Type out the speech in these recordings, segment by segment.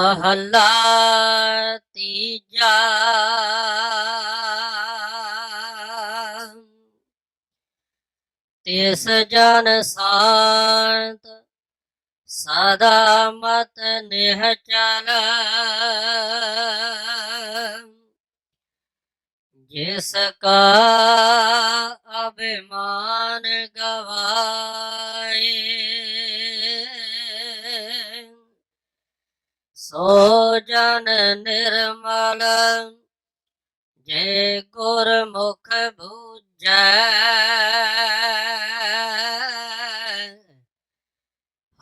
ਮਹੱਲਾ ਤੀਜਾ ਤਿਸ ਜਨ ਸਾਤ ਸਦਾ ਮਤ ਨਿਹਚਲ ਜਿਸ ਕਾ ਅਭਿਮਾਨ ਸੋ ਜਨ ਨਿਰਮਲ, ਜੇ ਗੁਰਮੁਖ ਬੂਝੈ,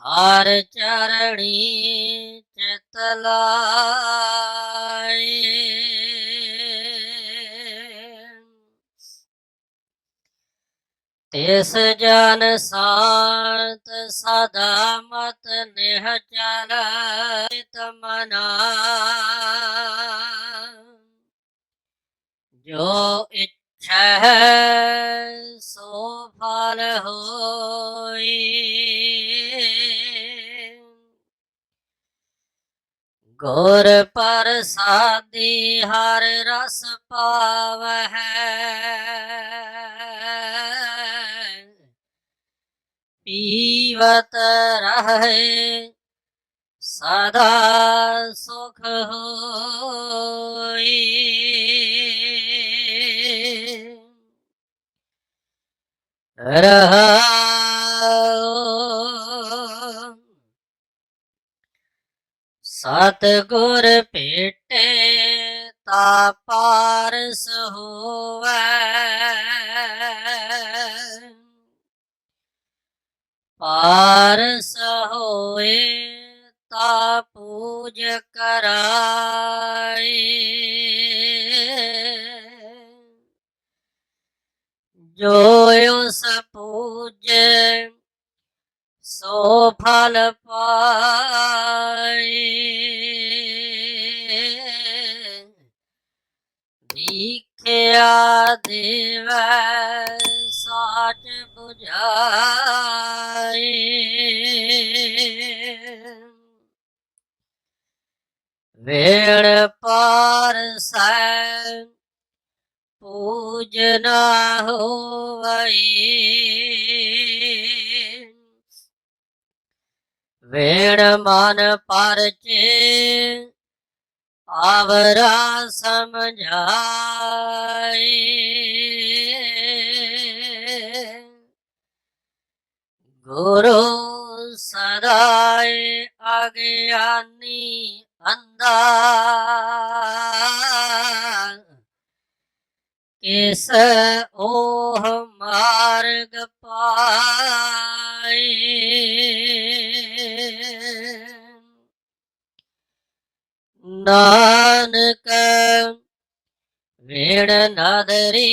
ਹਰ ਚਰਣੀ ਚਿਤ ਲਾਏ ਤਿਸ ਜਨ ਸਾਤ ਸਦਾ ਮਤ ਨਿਹਚਲ ਮਨਾ। ਜੋ ਇੱਛੈ ਸੋ ਫਲ ਹੋਈ। ਗੁਰ ਪ੍ਰਸਾਦੀ ਹਰ ਰਸ ਪਾਵਹਿ। ਪੀਵਤ ਰਹੇ ਸਦਾ ਸੁਖ ਹੋਈ। ਰਹਾ ਸਤ ਗੁਰ ਭੇਟੇ ਤਾ ਪਾਰਸ ਹੋਵੈ। ਪਾਰਸ ਹੋਏ ਪੂਜ ਕਰਾਏ। ਜੋ ਉਸ ਪੂਜੈ ਸੋ ਫਲ ਪਾਏ। ਦੀਖਿਆ ਦੇਵੈ ਸਾਚ 부 ਵੇੜ ਪਾਰਸੈ ਪੂਜਨਾ ਹੋਵਈ। ਵੇਣ ਮਨ ਪਰਚੇ ਆਵਰਾ ਸਮਝਾਈ। ਗੁਰੂ ਸਦਾਏ ਅਗਿਆਨੀ ਅੰਦਾ ਕਿਸ ਓਹ ਮਾਰਗ ਪਾਏ? ਨਾਨਕ ਵੇਣ ਨਦਰੀ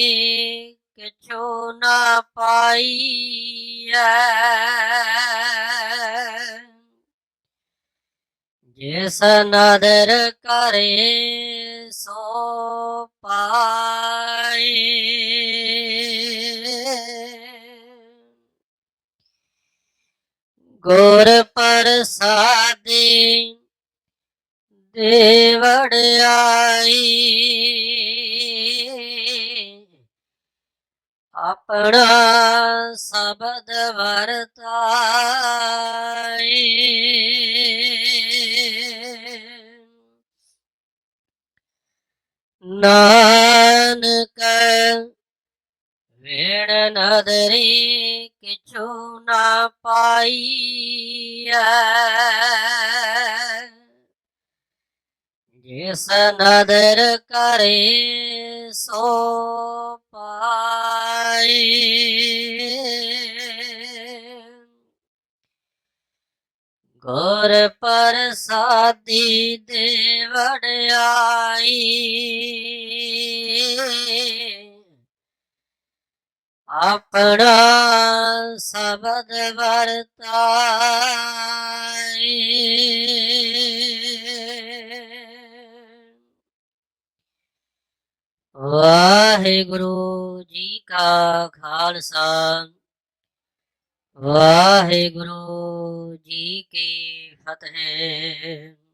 ਕਿਛੂ ਨਾ ਪਾਈਐ? ਜਿਸ ਨਦਰ ਕਰੇ ਸੋ ਪਾਏ। ਗੁਰ ਪ੍ਰਸਾਦੀ ਦੇਵੜ ਆਈ। ਆਪਣਾ ਸ਼ਬਦ ਵਰਤਾਈ। ਨਾਨਕ ਵੇਣ ਨਦਰੀ ਕਿਛੂ ਨਾ ਪਾਈਐ। ਜਿਸ ਨਦਰ ਕਰੇ ਸੋ ਗੁਰ ਪ੍ਰਸਾਦੀ ਦੇਵ ਆਪਣਾ ਸ਼ਬਦ ਵਰਤਾਈ। ਵਾਹਿਗੁਰੂ ਜੀ ਕਾ ਖਾਲਸਾ। ਵਾਹਿਗੁਰੂ ਜੀ ਕੀ ਫਤਿਹ।